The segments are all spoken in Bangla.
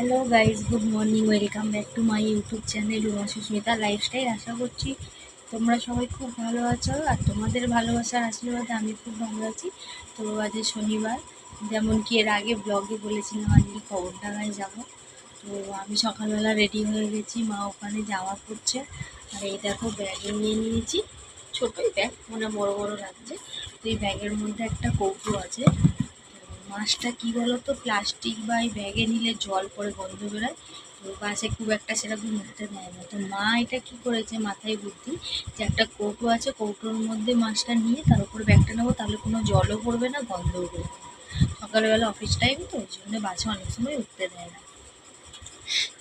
Hello guys good morning welcome back to my YouTube channel Uma Susmita lifestyle আশা করছি তোমরা সবাই খুব ভালো আছো আর তোমাদের ভালোবাসার আশীর্বাদে আমি খুব ভালো আছি। তো আজ শনিবার, যেমন কি এর আগে ব্লগে বলেছিলাম আজকে খবরডাঙ্গায় যাব। তো আমি সকালবেলা রেডি হয়ে গেছি, মা ওখানে যাওয়া করছে। আর এই দেখো ব্যাগে নিয়ে নিয়েছি ছোটোই ব্যাগ মানে বড় বড় লাগছে। তো এই ব্যাগের মধ্যে একটা কৌটো আছে। মাছটা কি বলতো? প্লাস্টিক বা এই ব্যাগে নিলে জল পড়ে, গন্ধ বেরোয়। তো বাসে খুব একটা সেরকম উঠতে দেয় না। তো মা এটা কি করেছে? মাথায় বুদ্ধি যে একটা কৌটো আছে, কৌটোর মধ্যে মাছটা নিয়ে তার উপর ব্যাগটা নেব, তাহলে কোনো জলও পড়বে না, গন্ধও পড়বে সকালবেলা অফিস টাইম তো ওই জন্য বাসে অনেক সময় উঠতে দেয় না।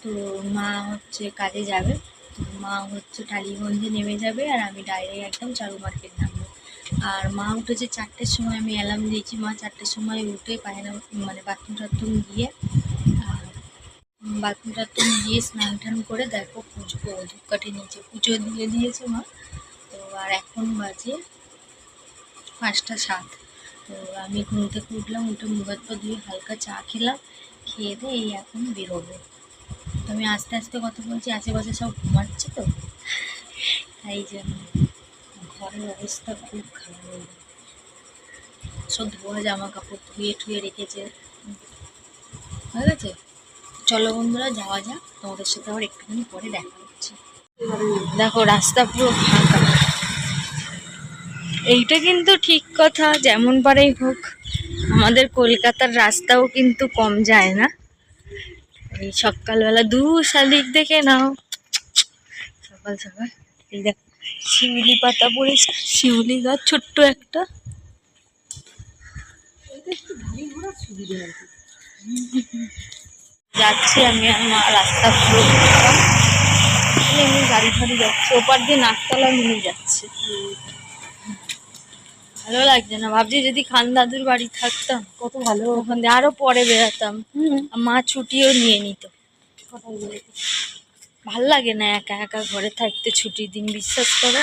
তো মা হচ্ছে কাজে যাবে। তো মা হচ্ছে টালিগঞ্জে নেমে যাবে আর আমি ডাইরেক্ট একদম চারু মার্কেট নামবো। আর মা উঠেছে চারটের সময়, আমি অ্যালার্ম দিয়েছি, মা চারটের সময় উঠে পায়না মানে বাথরুম টাথরুম দিয়ে আর বাথরুম টাথরুম দিয়ে স্নান টান করে দেখো পুজো ধূপকাঠি নিচে পুজো দিয়ে দিয়েছে মা। তো আর এখন বাজে পাঁচটা সাত। তো আমি ঘুম থেকে উঠলাম, উঠে পা ধুয়ে হালকা চা খেলাম, খেয়ে দিয়ে এই এখন বেরোবো। তো আমি আস্তে আস্তে কথা বলছি, আশেপাশে সব ঘুমাচ্ছে তো? তাই জন্য। ঘরের অবস্থা খুব খারাপ। সব ধোয়া জামা কাপড় ধুয়ে টুয়ে রেখেছে। হয়ে গেছে? চলো বন্ধুরা, যাওয়া যাক। তোমাদের সাথে আবার একটুখানি পরে দেখা হচ্ছে। দেখো, রাস্তা পুরো ফাঁকা। এইটা কিন্তু ঠিক কথা, যেমন পারেই হোক। আমাদের কলকাতার রাস্তাও কিন্তু কম যায় না। এই সকালবেলা দু শালিক দেখে নাও। সকাল সকাল। এই দেখ শিউলি পাতা পড়েছে। শিউলি গাছ ছোট্ট একটা। যাচ্ছি আমি আর মা রাস্তা পুরো এমনি গাড়ি ফাড়ি যাচ্ছে। ওপার দিয়ে নাকতলা নিয়ে যাচ্ছে। ভালো লাগছে না। ভাবছি যদি খান দাদুর বাড়ি থাকতাম কত ভালো ওখান দিয়ে আরও পরে বেরাতাম মা ছুটিও নিয়ে নিত। ভালো লাগে না একা একা ঘরে থাকতে ছুটির দিন, বিশ্বাস করো?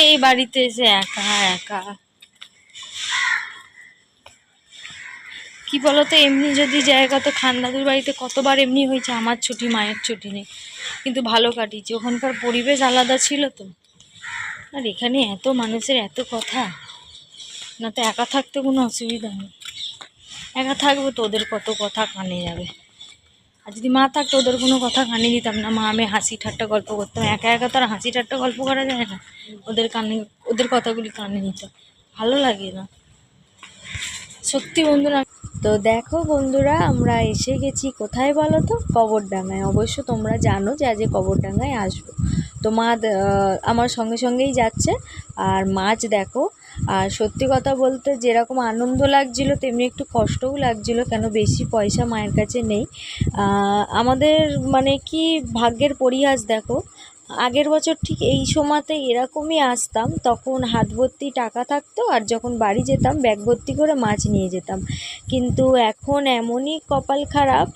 এই বাড়িতে এসে একা একা। কি বলতো, এমনি যদি জায়গা তো খান্দাদুর বাড়িতে কতবার এমনি হয়েছে, আমার ছুটি, মায়ের ছুটি নেই। কিন্তু ভালো কাটিয়েছে, ওখানকার পরিবেশ আলাদা ছিল তো। আর এখানে এত মানুষের এত কথা, না তো একা থাকতে কোনো অসুবিধা নেই। একা থাকব তো ওদের কত কথা কানে যাবে। আর যদি মা থাকতো, ওদের কোনো কথা কানে দিতাম না। মা আমি হাসি ঠাট্টা গল্প করতাম। একা একা তো আর হাসি ঠাট্টা গল্প করা যায় না। ওদের কানে, ওদের কথাগুলি কানে নিতাম ভালো লাগে না। সত্যি বন্ধুরা, তো দেখো বন্ধুরা, আমরা এসে গেছি কোথায় বলো তো? কবরডাঙ্গায়। অবশ্য তোমরা জানো যে আজকে কবরডাঙ্গায় আসব। তো মা আমার সঙ্গে সঙ্গেই যাচ্ছে। আর মাছ দেখো আর সত্যি কথা বলতে যেরকম আনন্দ লাগছিল, তেমনি একটু কষ্টও লাগছিল, কেন বেশি পয়সা মায়ের কাছে নেই। আমাদের মানে কি ভাগ্যের পরিহাস দেখো আগের বছর ঠিক এই সময়তে এরকমই আসতাম, তখন হাত ভর্তি টাকা থাকতো আর যখন বাড়ি যেতাম ব্যাগ ভর্তি করে মাছ নিয়ে যেতাম। কিন্তু এখন এমনই কপাল খারাপ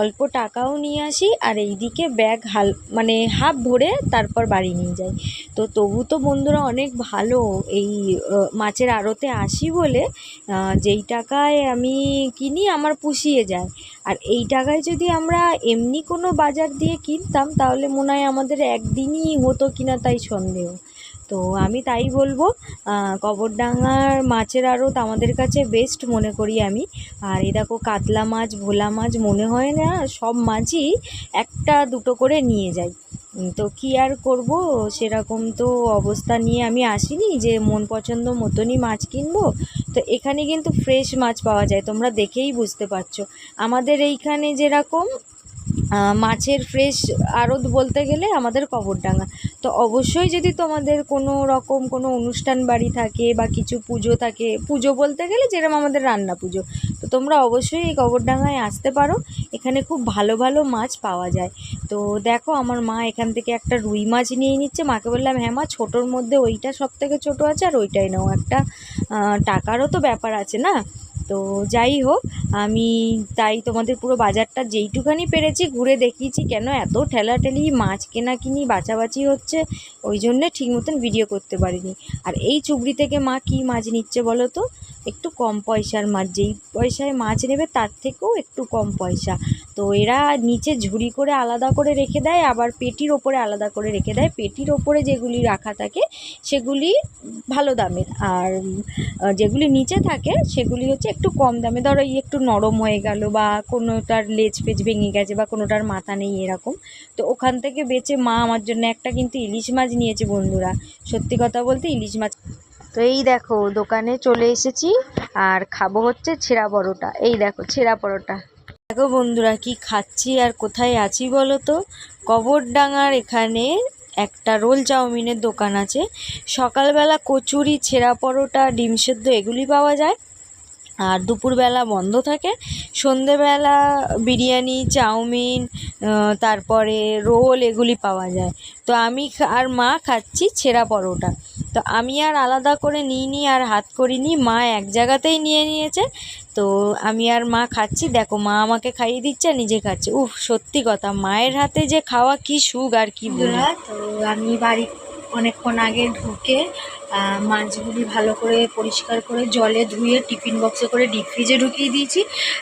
অল্প টাকাও নিয়ে আসি আর এইদিকে ব্যাগ হাল মানে হাফ ভরে তারপর বাড়ি নিয়ে যাই। তো তবু তো বন্ধুরা অনেক ভালো এই মাছের আড়তে আসি বলে যেই টাকায় আমি কিনি আমার পুষিয়ে যায়। আর এই টাকায় যদি আমরা এমনি কোনো বাজার দিয়ে কিনতাম, তাহলে মনে হয় আমাদের একদিনই হতো কিনা তাই সন্দেহ। তো আমি তাই বলব কবরডাঙ্গার মাছের আড়ত আমাদের কাছে বেস্ট মনে করি আমি। আর এই দেখো কাতলা মাছ, ভোলা মাছ, মনে হয় না সব মাছই একটা দুটো করে নিয়ে যাই। তো কি আর করব? সেরকম তো অবস্থা নিয়ে আমি আসিনি যে মন পছন্দ মতনই মাছ কিনবো। তো এখানে কিন্তু ফ্রেশ মাছ পাওয়া যায়, তোমরা দেখেই বুঝতে পারছ। আমাদের এইখানে যেরকম মাছের ফ্রেশ আড়ত বলতে গেলে আমাদের কবরডাঙ্গা। তো অবশ্যই যদি তোমাদের কোনো রকম কোনো অনুষ্ঠান বাড়ি থাকে বা কিছু পুজো থাকে, পুজো বলতে গেলে যেরকম আমাদের রান্না পুজো তোমরা অবশ্যই এই কবরডাঙ্গায় আসতে পারো। এখানে খুব ভালো ভালো মাছ পাওয়া যায়। তো দেখো আমার মা এখান থেকে একটা রুই মাছ নিয়ে নিচ্ছে। মাকে বললাম হ্যাঁ মা, ছোটোর মধ্যে ওইটা সব থেকে ছোটো আছে আর ওইটাই নাও। একটা টাকারও তো ব্যাপার আছে না? তো যাই হোক, আমি তাই তোমাদের পুরো বাজারটা যেইটুখানি পেরেছি, ঘুরে দেখিয়েছি কেন এত ঠেলাঠেলি, মাছ কেনা কিনি বাছাবাছি হচ্ছে, ওই জন্যে ঠিক মতন ভিডিও করতে পারিনি। আর এই চুবড়ি থেকে মা কি মাছ নিচ্ছে বলো তো? একটু কম পয়সার মাছ, যেই পয়সায় মাছ নেবে তার থেকেও একটু কম পয়সা। তো এরা নিচে ঝুড়ি করে আলাদা করে রেখে দেয়, আবার পেটির ওপরে আলাদা করে রেখে দেয়। পেটির ওপরে যেগুলি রাখা থাকে, সেগুলি ভালো দামের আর যেগুলি নিচে থাকে, সেগুলি হচ্ছে একটু কম দামে। ধরো এই একটু নরম হয়ে গেল বা কোনোটার লেজ ফেজ ভেঙে গেছে বা কোনোটার মাথা নেই এরকম। তো ওখান থেকে বেচে মা আমার জন্য একটা কিন্তু ইলিশ মাছ নিয়েছে বন্ধুরা। সত্যি কথা বলতে ইলিশ মাছ। তো এই দেখো, দোকানে চলে এসেছি। আর খাব হচ্ছে ছেঁড়া পরোটা। এই দেখো, ছেঁড়া পরোটা। দেখো বন্ধুরা কি খাচ্ছি আর কোথায় আছি বলো তো? কবরডাঙ্গার এখানে একটা রোল চাউমিনের দোকান আছে। সকালবেলা কচুরি, ছেঁড়া পরোটা, ডিম সেদ্ধ এগুলি পাওয়া যায়। আর দুপুরবেলা বন্ধ থাকে। সন্ধেবেলা বিরিয়ানি, চাউমিন তারপরে রোল এগুলি পাওয়া যায়। তো আমি আর মা খাচ্ছি ছেঁড়া পরোটা। তো আমি আর আলাদা করে নিইনি আর হাত করিনি মা এক জায়গাতেই নিয়ে নিয়েছে। তো আমি আর মা খাচ্ছি, দেখো মা আমাকে খাইয়ে দিচ্ছে নিজে খাচ্ছে। উফ, সত্যি কথা, মায়ের হাতে যে খাওয়া কি সুখ আর কি তো আমি বাড়ি অনেকক্ষণ আগে ঢুকে মাছগুলি ভালো করে পরিষ্কার করে জলে ধুয়ে টিফিন বক্সে করে ডিপ ফ্রিজে ঢুকিয়ে দিয়েছি।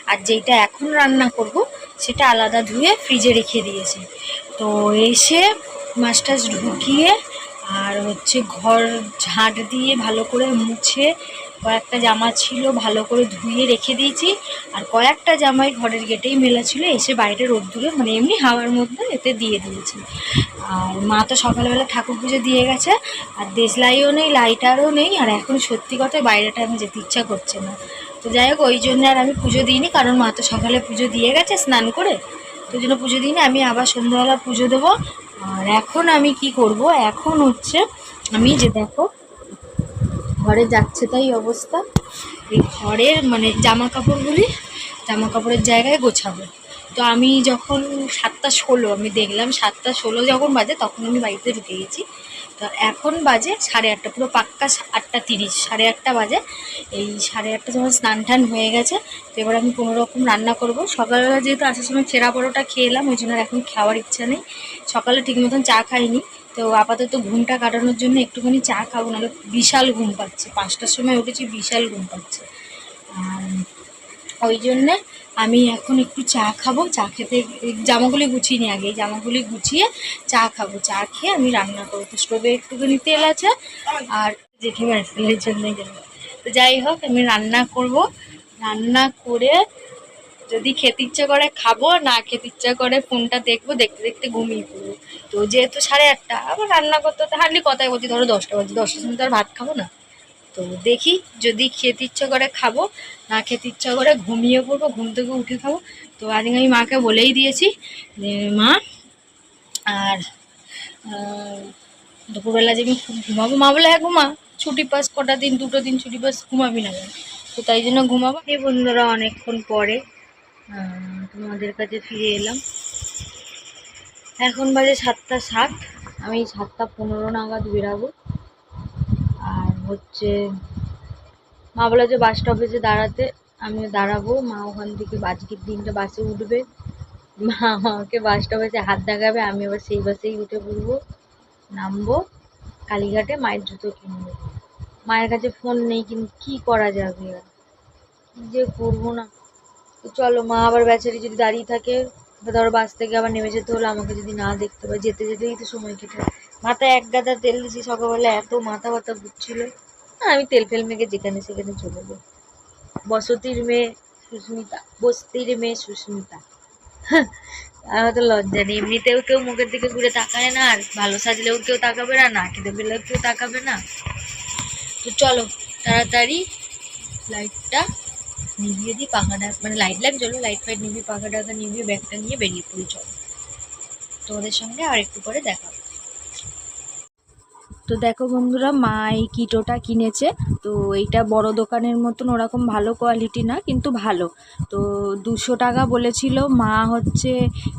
আর যেটা এখন রান্না করব, সেটা আলাদা ধুয়ে ফ্রিজে রেখে দিয়েছি। তো এসে মাছ টাছ ঢুকিয়ে, আর হচ্ছে ঘর ঝাঁট দিয়ে ভালো করে মুছে কয়েকটা জামা ছিল, ভালো করে ধুয়ে রেখে দিয়েছি। আর কয়েকটা জামাই ঘরের গেটেই মেলা ছিল, এসে বাইরে রোদ্দুরে মানে এমনি হাওয়ার মধ্যে এতে দিয়ে দিয়েছি। আর মা তো সকালবেলা ঠাকুর পুজো দিয়ে গেছে, আর দেশলাইও নেই, লাইটারও নেই, আর এখন সত্যি কথা বাইরেটা আমি যেতে ইচ্ছা করছে না। তো যাই হোক, ওই জন্য আর আমি পুজো দিইনি, কারণ মা তো সকালে পুজো দিয়ে গেছে স্নান করে। তো জন্য পুজো দিইনি, আমি আবার সন্ধ্যাবেলা পুজো দেবো। আর এখন আমি কি করব? এখন হচ্ছে আমি যে দেখো ঘরে যাচ্ছে তাই অবস্থা। এই ঘরের মানে জামা কাপড়গুলি জামা কাপড়ের জায়গায় গোছাবো। তো আমি যখন সাতটা ষোলো, আমি দেখলাম সাতটা ষোলো যখন বাজে তখন আমি বাড়িতে ঢুকে গেছি। তো এখন বাজে সাড়ে আটটা, পুরো পাক্কা আটটা তিরিশ, সাড়ে আটটা বাজে। এই সাড়ে আটটা যখন স্নান টান হয়ে গেছে, তো এবার আমি কোনো রকম রান্না করব। সকালবেলা যেহেতু আসার সময় ছেঁড়া পরোটা খেয়ে এলাম, ওই জন্য এখন খাওয়ার ইচ্ছা নেই। সকালে ঠিক মতন চা খাইনি। তো আপাতত ঘুমটা কাটানোর জন্য একটুখানি চা খাব, নাহলে বিশাল ঘুম পাচ্ছে। পাঁচটার সময় উঠেছি, বিশাল ঘুম পাচ্ছে। আর ওই জন্যে আমি এখন একটু চা খাব, চা খেতে জামাগুলি গুছিয়ে নিই আগে। জামাগুলি গুছিয়ে চা খাব। চা খেয়ে আমি রান্না করব। তো স্টোভে একটুখানি তেল আছে আর জেঠিমার তেলের জন্যই যাব তো যাই হোক, আমি রান্না করব। রান্না করে যদি খেতে ইচ্ছে করে খাব না খেতে ইচ্ছা করে ফোনটা দেখব, দেখতে দেখতে ঘুমিয়ে পড়ব। তো যেহেতু সাড়ে আটটা, আবার রান্না করতে হার্ডলি কথায় বলছি, ধরো দশটা বাজে, দশটার সময় তো আর ভাত খাব না। তো দেখি যদি খেতে ইচ্ছা করে খাব, না খেতে ইচ্ছা করে ঘুমিয়ে পড়ব, ঘুম থেকে উঠে খাব। তো আজকে আমি মাকে বলেই দিয়েছি যে, মা, আর দুপুরবেলা যে আমি ঘুমাবো? মা বলে হ্যাঁ ঘুমা। ছুটি পাস, কটা দিন, দুটো দিন ছুটি পাস, ঘুমাবি না? তো তাই জন্য ঘুমাবো। এই বন্ধুরা, অনেকক্ষণ পরে তোমাদের কাছে ফিরে এলাম। এখন বাজে সাতটা সাত। আমি সাতটা পনেরো নাগাদ বেরাবো। আর হচ্ছে মা বলে যে বাস স্টপেজে দাঁড়াতে আমি দাঁড়াবো। মা ওখান থেকে আজকের দিনটা বাসে উঠবে। মা আমাকে বাস স্টপেজে হাত দেখাবে, আমি আবার সেই বাসেই উঠে পড়ব। নামবো। কালীঘাটে মায়ের জুতো কিনবো। মায়ের কাছে ফোন নেই, কিন্তু কী করা যাবে আর? যে করব না। তো চলো, মা আবার বেচারি যদি দাঁড়িয়ে থাকে ধরো বাস থেকে আবার নেমে যেতে হলো আমাকে যদি না দেখতে পাই যেতে যেতেই তো সময় কেটে মাথায় এক গাদা তেল দিয়েছি সকালবেলা, এত মাথা ব্যথা ঘুরছিল আমি তেল ফেল মেখে যেখানে সেখানে চলে যাব বসতির মেয়ে সুস্মিতা, বস্তির মেয়ে সুস্মিতা। আমার তো লজ্জা নেই। এমনিতেও কেউ মুখের দিকে ঘুরে তাকায় না, আর ভালো সাজলেও কেউ তাকাবে না না খেতে পেলেও কেউ তাকাবে না। তো চলো, তাড়াতাড়ি লাইটটা নিভিয়ে দিয়ে পাখা ডাক মানে লাইট লাইট চলো লাইট ফাইট নিভিয়ে পাখা ডাকা নিবি ব্যাগটা নিয়ে বেরিয়ে পড়ি, চলো। তোমাদের সঙ্গে আর একটু পরে দেখা। তো দেখো বন্ধুরা, মা এই কিটোটা কিনেছে। তো এইটা বড় দোকানের মতন, ওরকম ভালো কোয়ালিটি না, কিন্তু ভালো। তো দুশো টাকা বলেছিল, মা হচ্ছে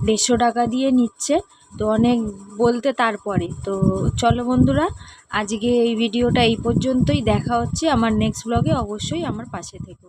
দেড়শো টাকা দিয়ে নিচ্ছে। তো অনেক বলতে তারপরে। তো চলো বন্ধুরা, আজকে এই ভিডিওটা এই পর্যন্তই। দেখা হচ্ছে আমার নেক্সট ব্লগে অবশ্যই আমার পাশে থেকো।